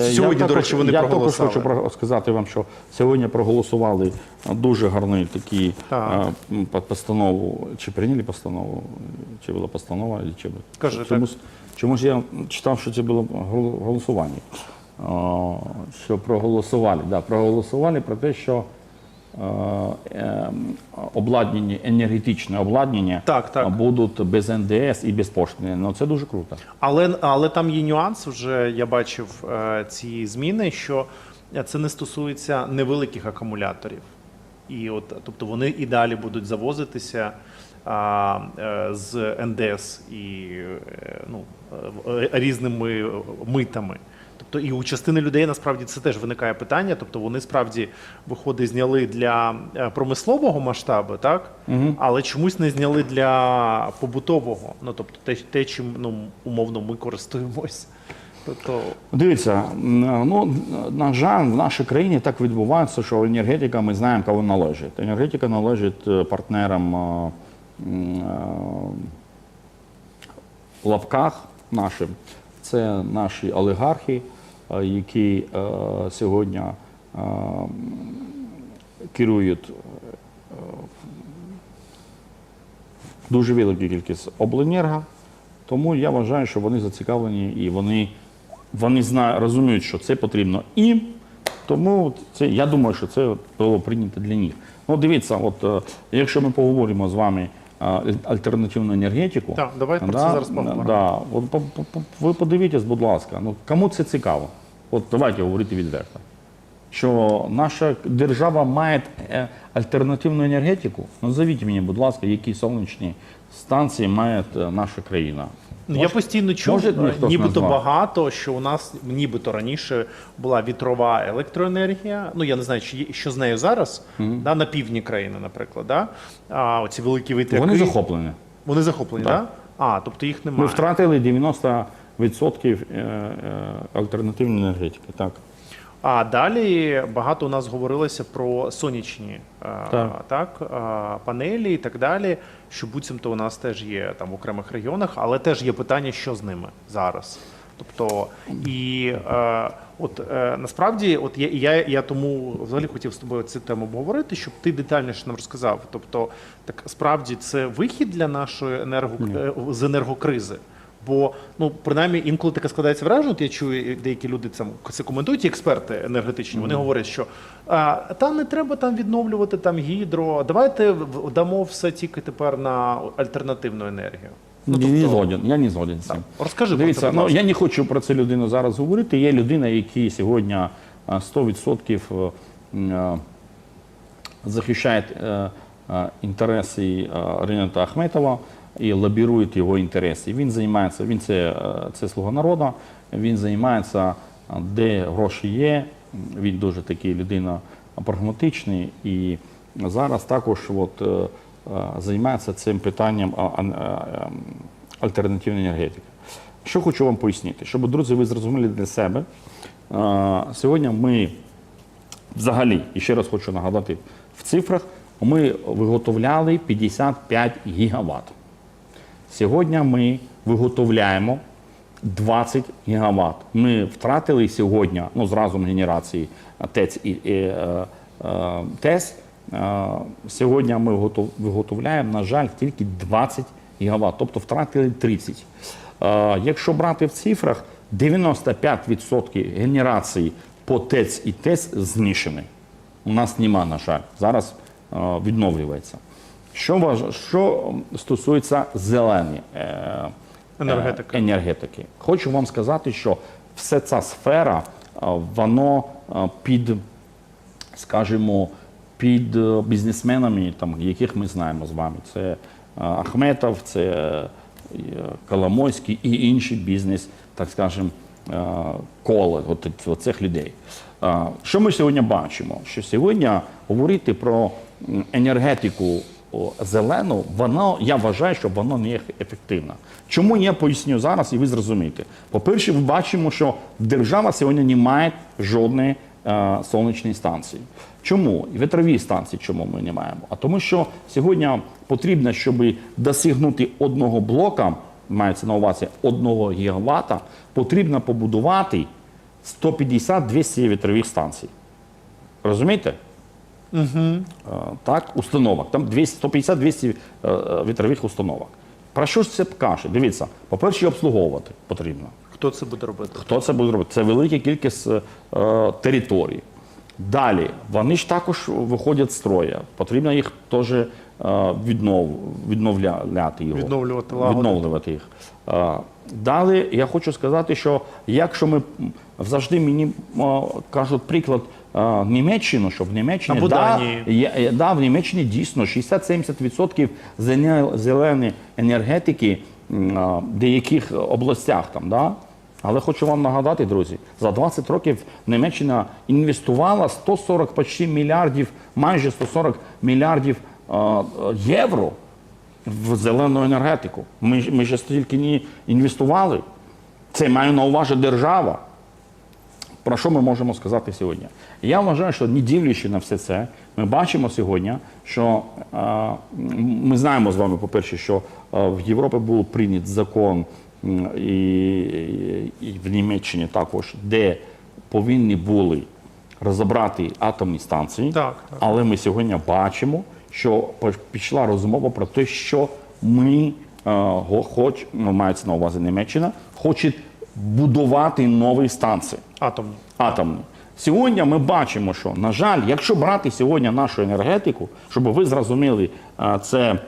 Сьогодні, я до речі, вони я проголосували. також хочу сказати вам, що сьогодні проголосували дуже гарну такі Так. е, по- постанову. Чи прийняли постанову? Чи була постанова? Чи... Кажи, чомусь, чомусь я читав, що це було голосування. Що проголосували. Да, проголосували про те, що е, е, обладнання, енергетичне обладнання Так, так. будуть без НДС і без поштини. Ну це дуже круто. Але, але там є нюанс, вже я бачив е, ці зміни, що це не стосується невеликих акумуляторів. І от, тобто вони і далі будуть завозитися а, е, з НДС і е, ну, е, різними митами. Тобто і у частини людей насправді це теж виникає питання. Тобто вони справді виходить зняли для е, промислового масштабу, так але чомусь не зняли для побутового. Ну тобто те, те чим ну умовно ми користуємось. Тобто Дивіться, ну на жаль, в нашій країні так відбувається, що енергетика ми знаємо, кому належить. Енергетика належить е, партнерам е, в лавках нашим. Це наші олігархи, е, які е, сьогодні е, керують дуже велика кількість обленерго. Тому я вважаю, що вони зацікавлені і вони, вони знають, розуміють, що це потрібно їм. Тому це, я думаю, що це було прийнято для них. Ну, дивіться, от якщо ми поговоримо з вами альтернативну енергетику, Так, давайте про це зараз поговоримо. Да, от, по- по- ви подивіться, будь ласка, ну кому це цікаво? От давайте говорити відверто. Що наша держава має е, альтернативну енергетику. Назовіть мені, будь ласка, які сонячні станції має е, наша країна. Ну, я постійно чув, може, е, нібито назвав? багато, що у нас нібито раніше була вітрова електроенергія. Ну я не знаю, чи що з нею зараз, да, на півдні країни, наприклад. Да? А, оці великі вітряки. Вони захоплені. Вони захоплені, так? Да? А, тобто їх немає. Ми втратили 90% е, е, альтернативної енергетики. Так. А далі багато у нас говорилося про сонячні е, Так. так, е, панелі і так далі. Що буцімто у нас теж є там в окремих регіонах, але теж є питання, що з ними зараз. Тобто, і е, от е, насправді, от я, я, я тому взагалі хотів з тобою цю тему обговорити, щоб ти детальніше нам розказав. Тобто, так справді це вихід для нашої енерго е, з енергокризи. Бо ну принаймні інколи таке складається враження. От я чую, деякі люди це, це коментують, експерти енергетичні. Вони говорять, що а, та не треба там відновлювати там гідро. Давайте дамо все тільки тепер на альтернативну енергію. Ну, Ну, не тобто- згоден, я не згоден цим. Розкажи Дивіться, про це. ну я не хочу про це людину зараз говорити. Є людина, який сьогодні 100% е, е, захищає е, е, інтереси Рената Ахметова і лобірує його інтереси. Він займається, він це, е, це слуга народу, він займається, е, де гроші є. Він дуже такий людина прагматичний і зараз також от, е, займається цим питанням альтернативної енергетики. Що хочу вам пояснити, щоб друзі, ви зрозуміли для себе. Сьогодні ми взагалі, і ще раз хочу нагадати, в цифрах ми виготовляли 55 гігават. Сьогодні ми виготовляємо 20 гігават. Ми втратили сьогодні, ну з разом генерації ТЕЦ і е, е, е, ТЕС. е, Сьогодні ми готов- виготовляємо, на жаль, тільки 20 гігават, тобто втратили 30. Е, Якщо брати в цифрах, 95% генерації по ТЕЦ і ТЕС знищені. У нас нема, на жаль. Зараз е, відновлюється. Що, важ... що стосується зеленої е, е, Енергетики. енергетики, хочу вам сказати, що вся ця сфера, е, воно е, під, скажімо, під бізнесменами, там, яких ми знаємо з вами. Це Ахметов, це Коломойський і інший бізнес, так скажемо, е, от, цих людей. Що ми сьогодні бачимо? Що сьогодні говорити про енергетику зелену, воно, я вважаю, що воно не є ефективно. Чому я поясню зараз, і ви зрозумієте. По-перше, ми бачимо, що держава сьогодні не має жодної е, сонячної станції. Чому? Вітрові станції, чому ми не маємо? А тому, що сьогодні потрібно, щоб досягнути одного блока, мається на увазі одного гігавата, потрібно побудувати 150-200 вітрових станцій. Розумієте? Угу. Так, установок. Там 200 150-200 е, е, вітрових установок. Про що ж це каже? Дивіться, по-перше, обслуговувати потрібно. Хто це буде робити? Хто це буде робити? Це велика кількість е, територій. Далі, вони ж також виходять з строя. Потрібно їх теж е, віднов, відновляти його. Відновлювати, лагодити. відновлювати їх. Е, Далі я хочу сказати, що якщо ми завжди мені е, кажуть приклад е, Німеччину, що в Німеччині да, е, да, в Німеччині дійсно 60-70% зеленої- енергетики м, в деяких областях там, да? Але хочу вам нагадати, друзі, за 20 років Німеччина інвестувала 140 почти мільярдів, майже 140 мільярдів а, євро в зелену енергетику. Ми, ми ж стільки не інвестували. Це має на увазі держава. Про що ми можемо сказати сьогодні? Я вважаю, що не дивлячи на все це, ми бачимо сьогодні, що е, ми знаємо з вами, по-перше, що е, в Європі був прийнят закон і, і в Німеччині також, де повинні були розібрати атомні станції. Так, так. Але ми сьогодні бачимо, що пішла розмова про те, що ми е, хоч, ну, мається на увазі Німеччина, хоче будувати нові станції Атомні. атомні. Сьогодні ми бачимо, що, на жаль, якщо брати сьогодні нашу енергетику, щоб ви зрозуміли, це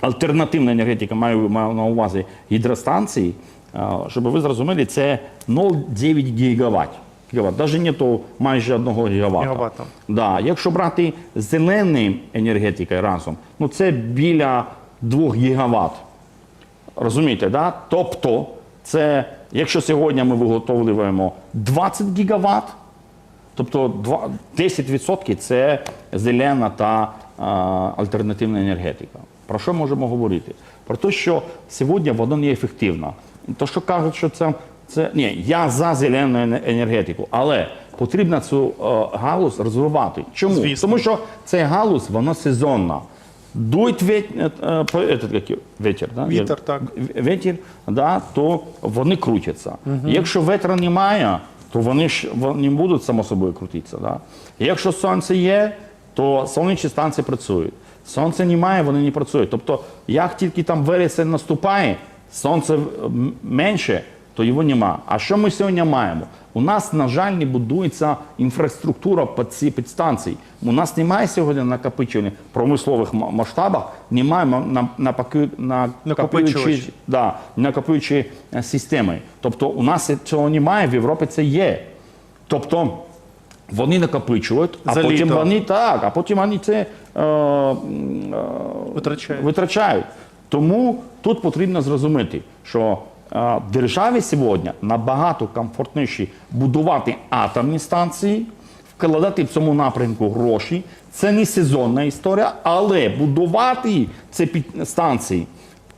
альтернативна енергетика, маю, маю на увазі гідростанції, щоб ви зрозуміли, це 0,9 гігаватт. Гігаватт. Навіть не то майже 1 гігаватта. Гігаватта. Да. Якщо брати зеленою енергетикою разом, ну це біля 2 гігаватт. Розумієте, да? Тобто, це, якщо сьогодні ми виготовлюємо 20 гігаватт, тобто два- 10% це зелена та а, альтернативна енергетика. Про що можемо говорити? Про те, що сьогодні вона не ефективна. То, що кажуть, що це, це ні, я за зелену енергетику, але потрібно цю е, галузь розвивати. Чому? Звісно. Тому що ця галузь, вона сезонна. Дують вет, е, е, по- этот, як, ветер, да? Вітер, так. Ветер, да, то вони крутяться. Якщо ветра немає, то вони ж вони будуть само собою крутитися. Да? Якщо сонце є, то сонячні станції працюють. Сонця немає, вони не працюють. Тобто, як тільки там вересень наступає, сонце менше, то його нема. А що ми сьогодні маємо? У нас, на жаль, не будується інфраструктура під ці підстанції. У нас немає сьогодні накопичення в промислових масштабах, немає ма- на, напаки- накопичувачі Накопичувачі. да, накопичуючі е, системи. Тобто у нас цього немає, в Європі це є. Тобто вони накопичують, а За потім літо. вони так, а потім вони це е, е, Витрачають. витрачають. Тому тут потрібно зрозуміти, що державі сьогодні набагато комфортніше будувати атомні станції, вкладати в цьому напрямку гроші. Це не сезонна історія, але будувати ці станції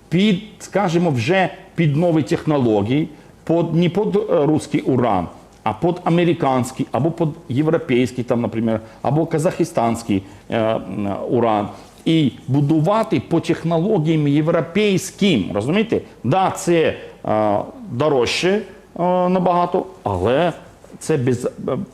під, скажімо, вже під нові технології, під, не під е, русський уран, а під американський, або під європейський, там, наприклад, або казахстанський е, уран. І будувати по технологіям європейським. Розумієте? Да, це е, дорожче е, набагато, але це без, е,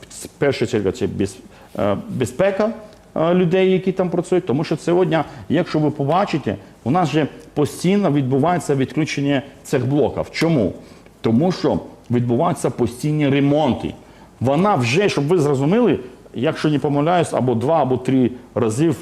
в першу чергу це без, е, безпека е, людей, які там працюють. Тому що сьогодні, якщо ви побачите, у нас же постійно відбувається відключення цих блоків. Чому? Тому що відбуваються постійні ремонти. Вона вже, щоб ви зрозуміли, якщо не помиляюсь, або два, або три рази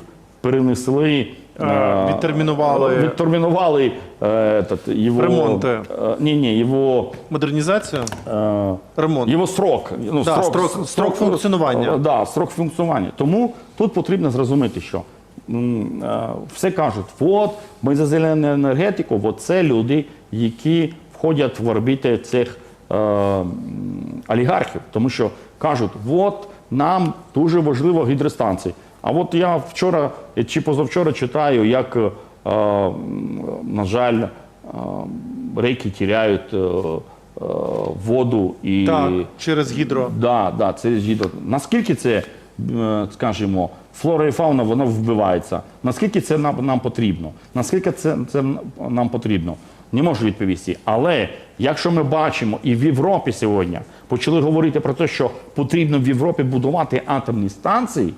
перенесли. Е, відтермінували. відтермінували е, этот, його, Ремонти. Ні, ні, його, Модернізація, е, ремонт. його срок. Ну, Да, строк- строк функціонування. Да, строк функціонування. Тому тут потрібно зрозуміти, що м, е, все кажуть, от ми за зелену енергетику, от це люди, які входять в орбіти цих е, м, олігархів. Тому що кажуть, от нам дуже важливо гідростанції. А от я вчора чи позавчора читаю, як, е, на жаль, е, реки тіряють е, е, воду і Так, через гідро. Да, да, це гідро. Наскільки це, е, скажімо, флора і фауна вона вбивається? Наскільки це нам, нам потрібно? Наскільки це, це нам потрібно? Не можу відповісти. Але Якщо ми бачимо і в Європі сьогодні почали говорити про те, що потрібно в Європі будувати атомні станції,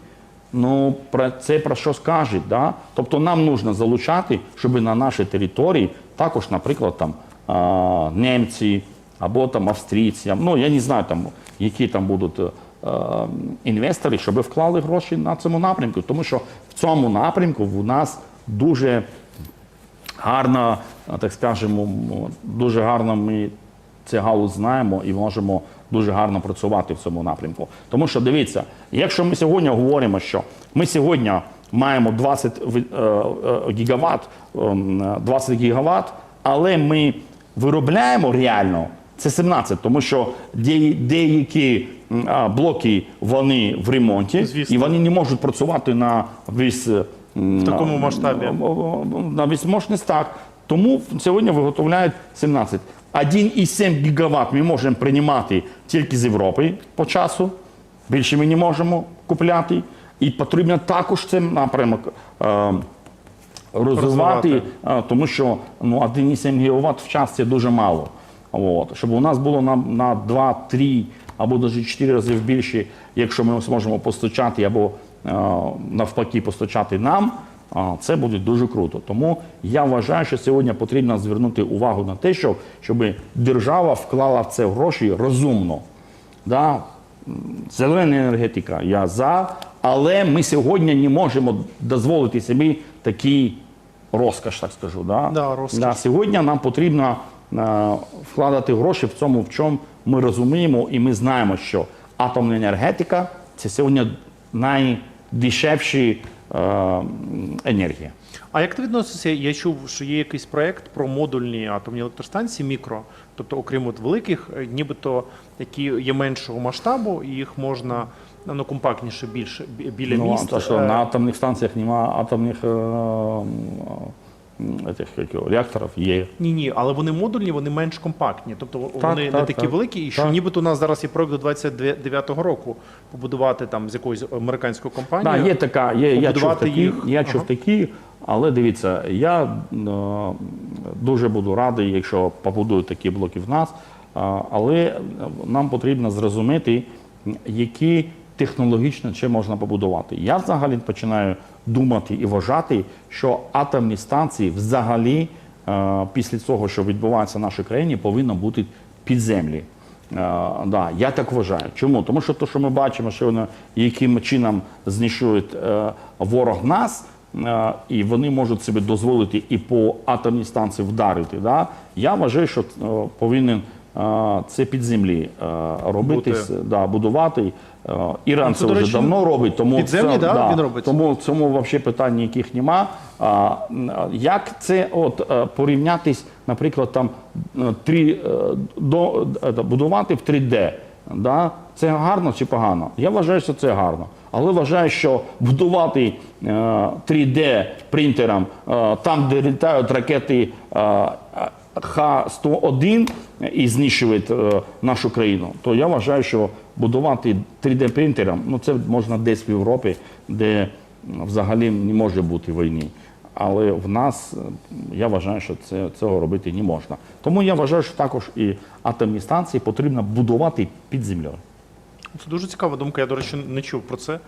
ну про це про що скажуть? Да? Тобто нам потрібно залучати, щоб на нашій території також, наприклад, там а, німці або там австрійці, ну я не знаю там, які там будуть. е, Інвестори, щоб вклали гроші на цьому напрямку, тому що в цьому напрямку в нас дуже гарно, так скажемо, дуже гарно ми цю галузь знаємо і можемо дуже гарно працювати в цьому напрямку. Тому що дивіться, якщо ми сьогодні говоримо, що ми сьогодні маємо 20 ви- е, е, гігават, ем, е, 20 гігават, але ми виробляємо реально це 17, тому що деякі блоки вони в ремонті, Звісно. і вони не можуть працювати на весь В такому масштабі. на весь мощність так. Тому сьогодні виготовляють 17. 1,7 гігават ми можемо приймати тільки з Європи по часу. Більше ми не можемо купляти. І потрібно також цей напрямок е, розвивати, е, тому що ну, 1,7 гігават в час це дуже мало. От. Щоб у нас було на, на 2, 3 або навіть 4 рази більше, якщо ми зможемо постачати або е, навпаки постачати нам, це буде дуже круто. Тому я вважаю, що сьогодні потрібно звернути увагу на те, що, щоб держава вклала в це гроші розумно. Да? Зелена енергетика, я за, але ми сьогодні не можемо дозволити собі такий розкош, так скажу. Да? Да, розкіш. Да, сьогодні нам потрібно е, вкладати гроші в цьому, в чому ми розуміємо, і ми знаємо, що атомна енергетика це сьогодні найдешевша е, енергія. А як ти відносишся? Я чув, що є якийсь проект про модульні атомні електростанції мікро, тобто, окрім от великих, е, нібито які є меншого масштабу, і їх можна ну, компактніше більше біля Ну, міст. що е, на атомних станціях немає атомних е, м, як його, реакторів, є. Ні, ні, але вони модульні, вони менш компактні. Тобто Так, вони не так, такі так. великі, і що Так. нібито у нас зараз є проект до 29-го року побудувати там з якоюсь американською Да, компанією. є така, є, я чув побудувати такі, їх. я чув Ага. такі, але дивіться, я е, дуже буду радий, якщо побудують такі блоки в нас, а, але нам потрібно зрозуміти, які технологічно ще можна побудувати. Я взагалі починаю думати і вважати, що атомні станції взагалі е, після цього, що відбувається в нашій країні, повинні бути підземлі. Е, да, я так вважаю. Чому? Тому що те, що ми бачимо, що вони яким чином знищують е, ворог нас, і вони можуть собі дозволити і по атомній станції вдарити. Да? Я вважаю, що повинен це під землі е, робити, да, будувати. Е, Іран це, це, вже речі, давно робить, тому підземні, це, да, він робить? тому цьому взагалі питань ніяких нема. А, як це от е, порівнятись, наприклад, там е, три, е, до, будувати в 3D? Да? Це гарно чи погано? Я вважаю, що це гарно. Але вважаю, що будувати е, 3D принтером там, де літають ракети е, Х-101 і знищують е, нашу країну, то я вважаю, що будувати 3D принтером, ну це можна десь в Європі, де взагалі не може бути війни. Але в нас е, я вважаю, що це, цього робити не можна. Тому я вважаю, що також і атомні станції потрібно будувати під землею. Це дуже цікава думка. Я, до речі, не чув про це.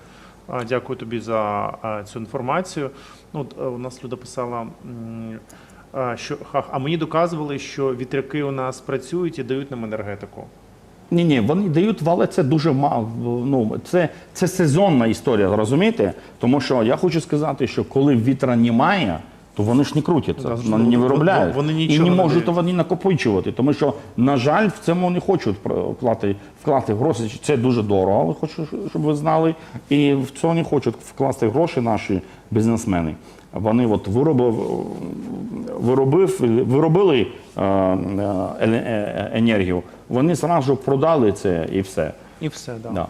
Дякую тобі за цю інформацію. Ну, от, е, у нас Люда писала, що ха, а мені доказували, що вітряки у нас працюють і дають нам енергетику. Ні, ні, вони дають, але це дуже мало. Ну, це, це сезонна історія, розумієте? Тому що я хочу сказати, що коли вітра немає, то вони ж не крутяться, Да, вони не виробляють. вони і нічого не не можуть вони накопичувати. Тому що, на жаль, в цьому не хочуть вклати, вкласти гроші. Це дуже дорого, але хочу, щоб ви знали. І в цьому не хочуть вкласти гроші наші бізнесмени. Вони от виробив, виробив, виробили е, е, е, енергію, вони зразу продали це і все. І все, да. Да.